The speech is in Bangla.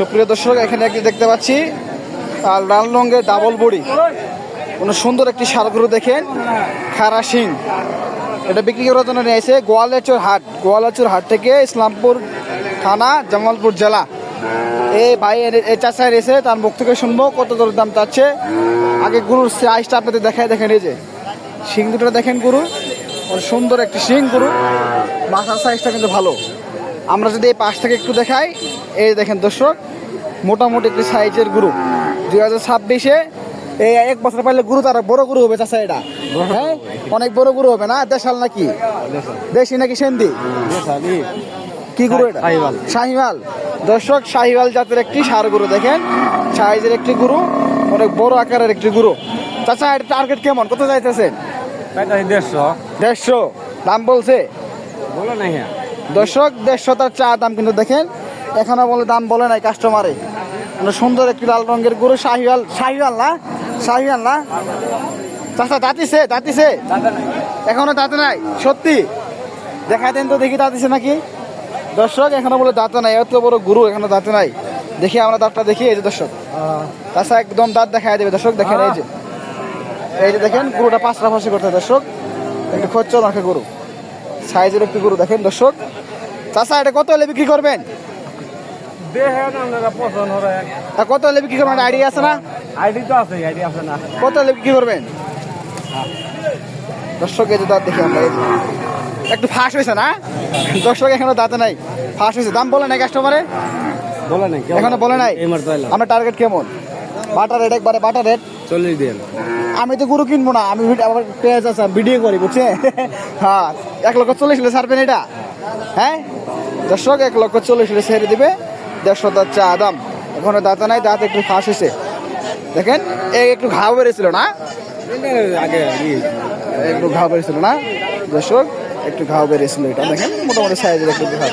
সুপ্রিয় দর্শক, এখানে একটি দেখতে পাচ্ছি আর লাল রঙের ডাবল বড়ি। কোনো সুন্দর একটি সারগুলো দেখেন, খারা সিং এটা বিক্রি করার জন্য নিয়ে এসে গোয়ালাচুর হাট। গোয়ালাচুর হাট থেকে ইসলামপুর থানা জামালপুর জেলা। এই ভাই এই চাষায় এসে তার মুখ থেকে শুনব কত দর দাম চাচ্ছে। আগে গুরুর সাইজটা আপনাদের দেখায়, দেখেন এই যে। শিং দুটো দেখেন গুরু সুন্দর একটি শিং গুরু। মাথার সাইজটা কিন্তু ভালো। আমরা যদি এই পাশ থেকে একটু দেখাই এই দেখেন দর্শক মোটামুটি একটি সাইজের গুরু। দুই হাজার ছাব্বিশে এই এক বছর পাইলে গুরু তারা বড় গুরু হবে চাষা এটা। হ্যাঁ? অনেক বড় গুরু হবে না? দেশাল নাকি? দেশি নাকি সেন্দি? কি গুরু এটা। শাহিওয়াল। দর্শক শাহিওয়াল জাতের একটি সার গুরু দেখেন। সাইজের একটি গুরু অনেক বড় আকারের একটি গুরু। চাচা এটা টার্গেট কেমন? কত যাইতেছেন দেড়শো। দেড়শো। দাম বলছে? বলো না হ্যাঁ। দর্শক দেড়শো তার চা দাম কিন্তু দেখেন। এখনও বলে দাম বলে নাই কাস্টমারে সুন্দর একটি লাল রঙের গরু, শাহিওয়াল শাহিওয়াল না? শাহিওয়াল না? চাচা দাঁতিছে দাঁতিছে এখনও দাঁতে নাই, সত্যি? দেখাই দেন তো দেখি দাঁতিছে নাকি? দর্শক, এখনও বলে দাঁতে নাই, এত বড় গুরু, এখনও দাঁতে নাই। দেখি আমরা দাঁতটা দেখি, এই যে দর্শক। তাছাড়া একদম দাঁত দেখাই দেবে, দর্শক, দেখেন এই যে। এই যে দেখেন, গরুটা পাঁচটা ফাঁসি করতে দর্শক। একটু খচ্চর রাখে গরু। সাইজের একটি গরু দেখেন দর্শক। চাষা এটা কত হলে বিক্রি করবেন? কত হলে বিক্রি করবেন? আইডিয়া আছে না? আইডি তো আছে আইডি আছে না কত হলে বিক্রি করবেন? দর্শক এই যে দাঁত দেখি আমরা। একটু ফাঁস হয়েছে না? দর্শক এখনও দাঁতে নাই। ফাঁস হয়েছে। দাম বলে নাই কাস্টমারে বলে নাই এখনও বলে নাই? আমরা টার্গেট কেমন? বাটার রেট একবারে বাটার রেট। চল্লিশ দিন। আমি তো গরু কিনবো না আমি আমার পেঁয়াজ আছে ভিডিও করি বুঝছে? হ্যাঁ এক লক্ষ চল্লিশ হলে ছাড়বেন এটা? হ্যাঁ? দর্শক এক লক্ষ চল্লিশ হলে ছেড়ে দিবে। দেড়শো তার চা দাম। এখনও দাঁত নাই দাঁত একটু ফাঁস হয়েছে দেখেন এই একটু ঘাও বেড়েছিল না? আগে একটু ঘাও বেড়েছিল না? দর্শক একটু ঘাও বেড়েছিল এটা। দেখেন মোটামুটি সাইজের একটু ঘাও।